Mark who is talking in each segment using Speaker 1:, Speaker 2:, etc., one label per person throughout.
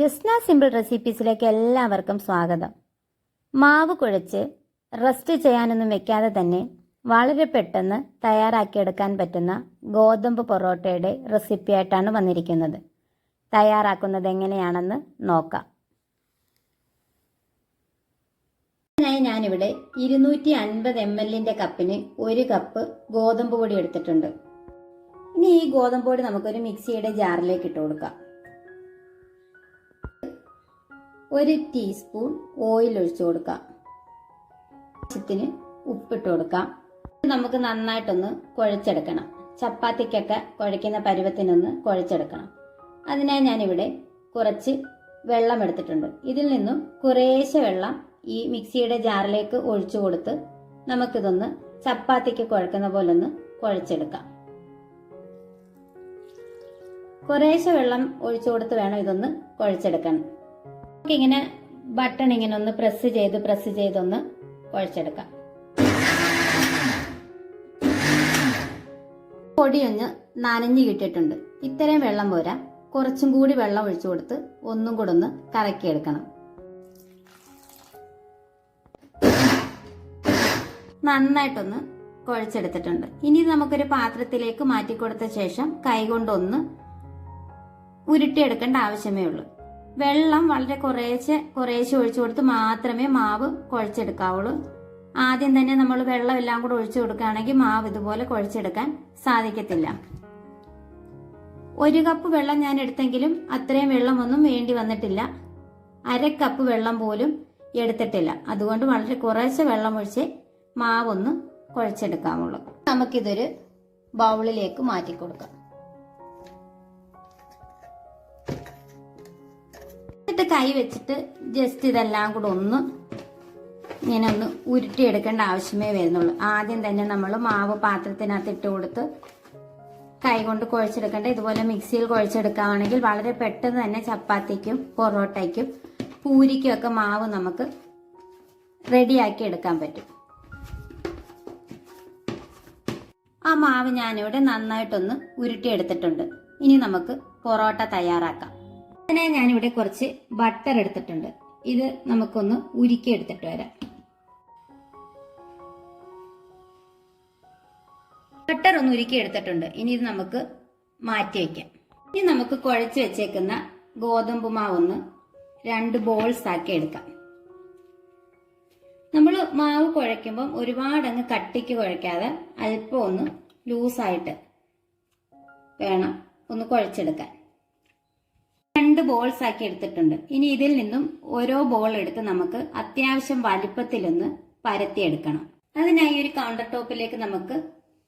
Speaker 1: Jasna simple റെസിപ്പീസിലേക്ക് എല്ലാവർക്കും സ്വാഗതം. മാവ് കുഴച്ച് റെസ്റ്റ് ചെയ്യാനൊന്നും വെക്കാതെ തന്നെ വളരെ പെട്ടെന്ന് തയ്യാറാക്കിയെടുക്കാൻ പറ്റുന്ന ഗോതമ്പ് പൊറോട്ടയുടെ റെസിപ്പിയായിട്ടാണ് വന്നിരിക്കുന്നത്. തയ്യാറാക്കുന്നത് എങ്ങനെയാണെന്ന് നോക്കാം. അതിനായി ഞാനിവിടെ ഇരുന്നൂറ്റി അൻപത് എം എല്ലിന്റെ കപ്പിന് ഒരു കപ്പ് ഗോതമ്പ് പൊടി എടുത്തിട്ടുണ്ട്. ഇനി ഈ ഗോതമ്പ് പൊടി നമുക്കൊരു മിക്സിയുടെ ജാറിലേക്ക് ഇട്ട് കൊടുക്കാം. ഒരു ടീസ്പൂൺ ഓയിൽ ഒഴിച്ചു കൊടുക്കാം. ആവശ്യത്തിന് ഉപ്പിട്ട് കൊടുക്കാം. നമുക്ക് നന്നായിട്ടൊന്ന് കുഴച്ചെടുക്കണം. ചപ്പാത്തിക്കൊക്കെ കുഴയ്ക്കുന്ന പരുവത്തിനൊന്ന് കുഴച്ചെടുക്കണം. അതിനായി ഞാനിവിടെ കുറച്ച് വെള്ളം എടുത്തിട്ടുണ്ട്. ഇതിൽ നിന്നും കുറേശ്ശെ വെള്ളം ഈ മിക്സിയുടെ ജാറിലേക്ക് ഒഴിച്ചു കൊടുത്ത് നമുക്കിതൊന്ന് ചപ്പാത്തിക്ക് കുഴക്കുന്ന പോലെ ഒന്ന് കുഴച്ചെടുക്കാം. കുറേശ്ശെ വെള്ളം ഒഴിച്ചു കൊടുത്ത് വേണം ഇതൊന്ന് കുഴച്ചെടുക്കാൻ. നമുക്കിങ്ങനെ ബട്ടൺ ഇങ്ങനെ ഒന്ന് പ്രസ് ചെയ്ത് പ്രസ് ചെയ്തൊന്ന് കുഴച്ചെടുക്കാം. പൊടിയൊന്ന് നനഞ്ഞു കിട്ടിയിട്ടുണ്ട്. ഇത്രയും വെള്ളം പോരാ. കുറച്ചും കൂടി വെള്ളം ഒഴിച്ചു കൊടുത്ത് ഒന്നും കൂടെ ഒന്ന് കറക്കിയെടുക്കണം നന്നായിട്ടൊന്ന് കുഴച്ചെടുത്തിട്ടുണ്ട്. ഇനി നമുക്കൊരു പാത്രത്തിലേക്ക് മാറ്റി കൊടുത്ത ശേഷം കൈകൊണ്ടൊന്ന് ഉരുട്ടിയെടുക്കേണ്ട ആവശ്യമേ ഉള്ളൂ. വെള്ളം വളരെ കുറേശ്ശെ കുറേശ്ശെ ഒഴിച്ചു കൊടുത്ത് മാത്രമേ മാവ് കുഴച്ചെടുക്കാവുള്ളൂ. ആദ്യം തന്നെ നമ്മൾ വെള്ളം എല്ലാം കൂടെ ഒഴിച്ചു കൊടുക്കുകയാണെങ്കിൽ മാവ് ഇതുപോലെ കുഴച്ചെടുക്കാൻ സാധിക്കത്തില്ല. ഒരു കപ്പ് വെള്ളം ഞാൻ എടുത്തെങ്കിലും അത്രയും വെള്ളമൊന്നും വേണ്ടി വന്നിട്ടില്ല. അര കപ്പ് വെള്ളം പോലും എടുത്തിട്ടില്ല. അതുകൊണ്ട് വളരെ കുറേശ്ശെ വെള്ളം ഒഴിച്ച് മാവൊന്ന് കുഴച്ചെടുക്കാമുള്ളൂ നമുക്കിതൊരു ബൗളിലേക്ക് മാറ്റി കൊടുക്കാം എന്നിട്ട് കൈ വെച്ചിട്ട് ജസ്റ്റ് ഇതെല്ലാം കൂടെ ഒന്ന് ഇങ്ങനെ ഒന്ന് ഉരുട്ടിയെടുക്കേണ്ട ആവശ്യമേ വരുന്നുള്ളൂ. ആദ്യം തന്നെ നമ്മൾ മാവ് പാത്രത്തിനകത്ത് ഇട്ട് കൊടുത്ത് കൈ കൊണ്ട് കുഴച്ചെടുക്കേണ്ട. ഇതുപോലെ മിക്സിയിൽ കുഴച്ചെടുക്കുകയാണെങ്കിൽ വളരെ പെട്ടെന്ന് തന്നെ ചപ്പാത്തിക്കും പൊറോട്ടയ്ക്കും പൂരിക്കും ഒക്കെ മാവ് നമുക്ക് റെഡിയാക്കി എടുക്കാൻ പറ്റും. ആ മാവ് ഞാനിവിടെ നന്നായിട്ടൊന്ന് ഉരുട്ടിയെടുത്തിട്ടുണ്ട്. ഇനി നമുക്ക് പൊറോട്ട തയ്യാറാക്കാം. അതിനെ ഞാനിവിടെ കുറച്ച് ബട്ടർ എടുത്തിട്ടുണ്ട്. ഇത് നമുക്കൊന്ന് ഉരുക്കി എടുത്തിട്ട് വരാം. ബട്ടർ ഒന്ന് ഉരുക്കി എടുത്തിട്ടുണ്ട് ഇനി ഇത് നമുക്ക് മാറ്റി വയ്ക്കാം ഇനി നമുക്ക് കുഴച്ച് വെച്ചേക്കുന്ന ഗോതമ്പ് മാവൊന്ന് രണ്ട് ബോൾസ് ആക്കി എടുക്കാം. നമ്മൾ മാവ് കുഴയ്ക്കുമ്പം ഒരുപാട് അങ്ങ് കട്ടിക്ക് കുഴയ്ക്കാതെ അല്പം ഒന്ന് ലൂസായിട്ട് വേണം ഒന്ന് കുഴച്ചെടുക്കാൻ. രണ്ട് ബോൾസ് ആക്കി എടുത്തിട്ടുണ്ട്. ഇനി ഇതിൽ നിന്നും ഓരോ ബോൾ എടുത്ത് നമുക്ക് അത്യാവശ്യം വലിപ്പത്തിലൊന്ന് പരത്തിയെടുക്കണം. അതിനായി ഒരു കൗണ്ടർ ടോപ്പിലേക്ക് നമുക്ക്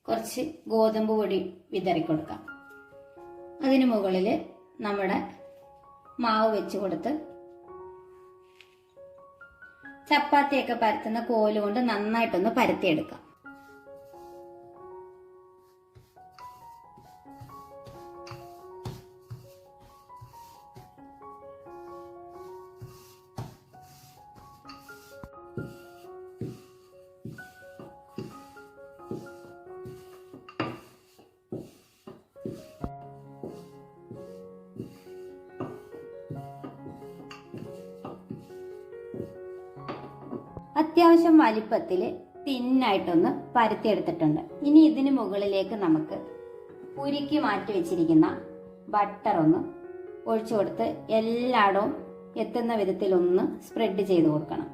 Speaker 1: കുറച്ച് ഗോതമ്പ് പൊടി വിതറി കൊടുക്കാം അതിനു മുകളിൽ നമ്മുടെ മാവ് വെച്ച് കൊടുത്ത് ചപ്പാത്തിയൊക്കെ പരത്തുന്ന കോൽ കൊണ്ട് നന്നായിട്ടൊന്ന് പരത്തിയെടുക്കാം. അത്യാവശ്യം വലിപ്പത്തിൽ തിന്നായിട്ടൊന്ന് പരത്തിയെടുത്തിട്ടുണ്ട്. ഇനി ഇതിന് മുകളിലേക്ക് നമുക്ക് ഉരുക്കി മാറ്റി വെച്ചിരിക്കുന്ന ബട്ടർ ഒന്ന് ഒഴിച്ചു കൊടുത്ത് എല്ലായിടവും എത്തുന്ന വിധത്തിൽ ഒന്ന് സ്പ്രെഡ് ചെയ്ത് കൊടുക്കണം.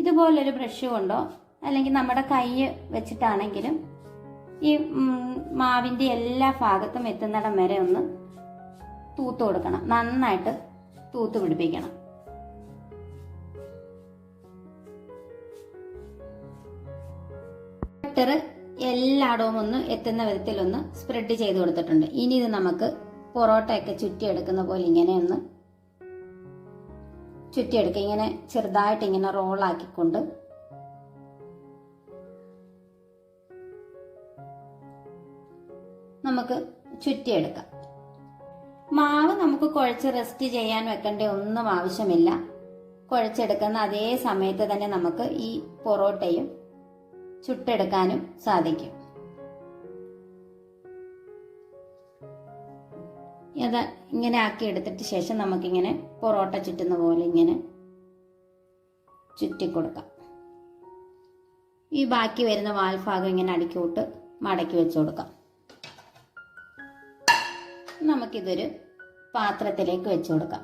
Speaker 1: ഇതുപോലൊരു ബ്രഷ് കൊണ്ടോ അല്ലെങ്കിൽ നമ്മുടെ കൈ വെച്ചിട്ടാണെങ്കിലും ഈ മാവിന്റെ എല്ലാ ഭാഗത്തും എത്തുന്നിടം വരെ ഒന്ന് തൂത്ത് കൊടുക്കണം. നന്നായിട്ട് തൂത്ത് പിടിപ്പിക്കണം. ബട്ടർ എല്ലായിടവും ഒന്ന് എത്തുന്ന വിധത്തിൽ ഒന്ന് സ്പ്രെഡ് ചെയ്ത് കൊടുത്തിട്ടുണ്ട്. ഇനി ഇത് നമുക്ക് പൊറോട്ടയൊക്കെ ചുറ്റിയെടുക്കുന്ന പോലെ ഇങ്ങനെ ഒന്ന് ചുറ്റിയെടുക്കുക. ഇങ്ങനെ ചെറുതായിട്ട് ഇങ്ങനെ റോളാക്കിക്കൊണ്ട് നമുക്ക് ചുറ്റിയെടുക്കാം. മാവ് നമുക്ക് കുഴച്ച് റെസ്റ്റ് ചെയ്യാൻ വെക്കേണ്ട ഒന്നും ആവശ്യമില്ല. കുഴച്ചെടുക്കുന്ന അതേ സമയത്ത് തന്നെ നമുക്ക് ഈ പൊറോട്ടയും ചുട്ടെടുക്കാനും സാധിക്കും. അത് ഇങ്ങനെ ആക്കി എടുത്തിട്ട് ശേഷം നമുക്കിങ്ങനെ പൊറോട്ട ചുറ്റുന്ന പോലെ ഇങ്ങനെ ചുറ്റി കൊടുക്കാം. ഈ ബാക്കി വരുന്ന വാൽഭാഗം ഇങ്ങനെ അടുക്കി വിട്ട് മടക്കി വെച്ച് കൊടുക്കാം. നമുക്കിതൊരു പാത്രത്തിലേക്ക് വെച്ചു കൊടുക്കാം.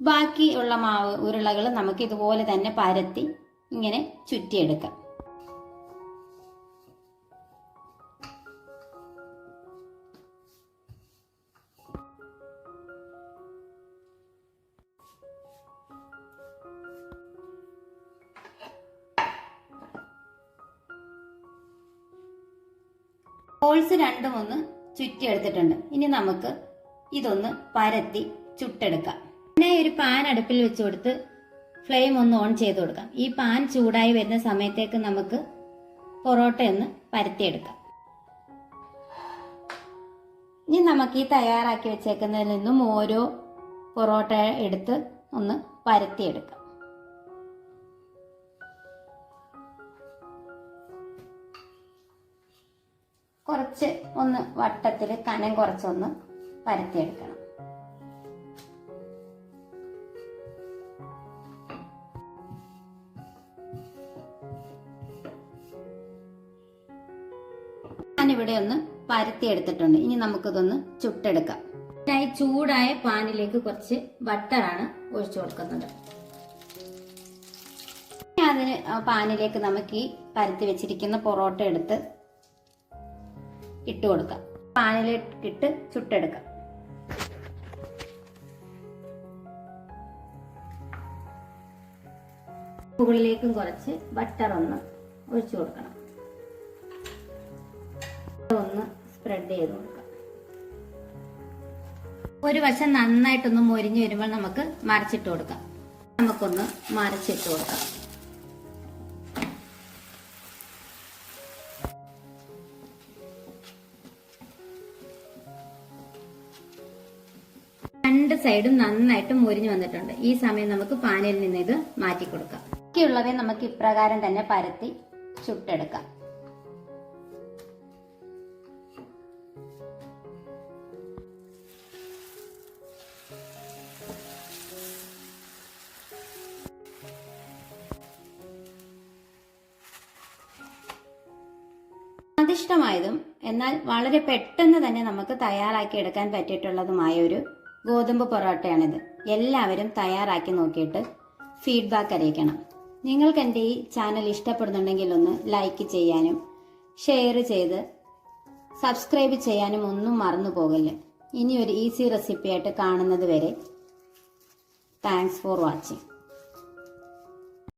Speaker 1: ബാക്കിയുള്ള മാവ് ഉരുളകൾ നമുക്ക് ഇതുപോലെ തന്നെ പരത്തി ഇങ്ങനെ ചുറ്റിയെടുക്കാം. ഹോൾസ് രണ്ടും ഒന്ന് ചുറ്റിയെടുത്തിട്ടുണ്ട്. ഇനി നമുക്ക് ഇതൊന്ന് പരത്തി ചുട്ടെടുക്കാം. പിന്നെ ഒരു പാൻ അടുപ്പിൽ വെച്ച് കൊടുത്ത് ഫ്ലെയിം ഒന്ന് ഓൺ ചെയ്ത് കൊടുക്കാം. ഈ പാൻ ചൂടായി വരുന്ന സമയത്തേക്ക് നമുക്ക് പൊറോട്ട ഒന്ന് പരത്തിയെടുക്കാം. ഇനി നമുക്ക് ഈ തയ്യാറാക്കി വെച്ചേക്കുന്നതിൽ നിന്നും ഓരോ പൊറോട്ട എടുത്ത് ഒന്ന് പരത്തിയെടുക്കാം. കുറച്ച് ഒന്ന് വട്ടത്തിൽ കനം കുറച്ചൊന്ന് പരത്തിയെടുക്കണം. ഞാനിവിടെ ഒന്ന് പരത്തിയെടുത്തിട്ടുണ്ട്. ഇനി നമുക്കിതൊന്ന് ചുട്ടെടുക്കാം. ഇതിനായി ചൂടായ പാനിലേക്ക് കുറച്ച് ബട്ടറാണ് ഒഴിച്ചു കൊടുക്കുന്നത്. അതിന് പാനിലേക്ക് നമുക്ക് ഈ പരത്തി വെച്ചിരിക്കുന്ന പൊറോട്ട എടുത്ത് ഇട്ട് കൊടുക്കാം. പാനിലിട്ട് ചുട്ടെടുക്കാം. മുകളിലേക്കും കുറച്ച് ബട്ടർ ഒന്ന് ഒഴിച്ചു കൊടുക്കണം. ഒന്ന് സ്പ്രെഡ് ചെയ്ത് കൊടുക്കാം. ഒരു വശം നന്നായിട്ടൊന്ന് മൊരിഞ്ഞു വരുമ്പോൾ നമുക്ക് മറിച്ചിട്ട് കൊടുക്കാം. നമുക്കൊന്ന് മറിച്ചിട്ട് കൊടുക്കാം. സൈഡും നന്നായിട്ട് മുരിഞ്ഞു വന്നിട്ടുണ്ട്. ഈ സമയം നമുക്ക് പാനിൽ നിന്ന് ഇത് മാറ്റി കൊടുക്കാം ബാക്കിയുള്ളവയെ നമുക്ക് ഇപ്രകാരം തന്നെ പരത്തി ചുട്ടെടുക്കാം. സ്വാദിഷ്ടമായതും എന്നാൽ വളരെ പെട്ടെന്ന് തന്നെ നമുക്ക് തയ്യാറാക്കി എടുക്കാൻ പറ്റിയിട്ടുള്ളതുമായ ഒരു ഗോതമ്പ് പൊറോട്ടയാണിത്. എല്ലാവരും തയ്യാറാക്കി നോക്കിയിട്ട് ഫീഡ്ബാക്ക് അറിയിക്കണം. നിങ്ങൾക്ക് എന്റെ ഈ ചാനൽ ഇഷ്ടപ്പെടുന്നുണ്ടെങ്കിൽ ഒന്ന് ലൈക്ക് ചെയ്യാനും ഷെയർ ചെയ്ത് സബ്സ്ക്രൈബ് ചെയ്യാനും ഒന്നും മറന്നു പോകല്ല. ഇനി ഒരു ഈസി റെസിപ്പിയായിട്ട് കാണുന്നത് വരെ. Thanks for watching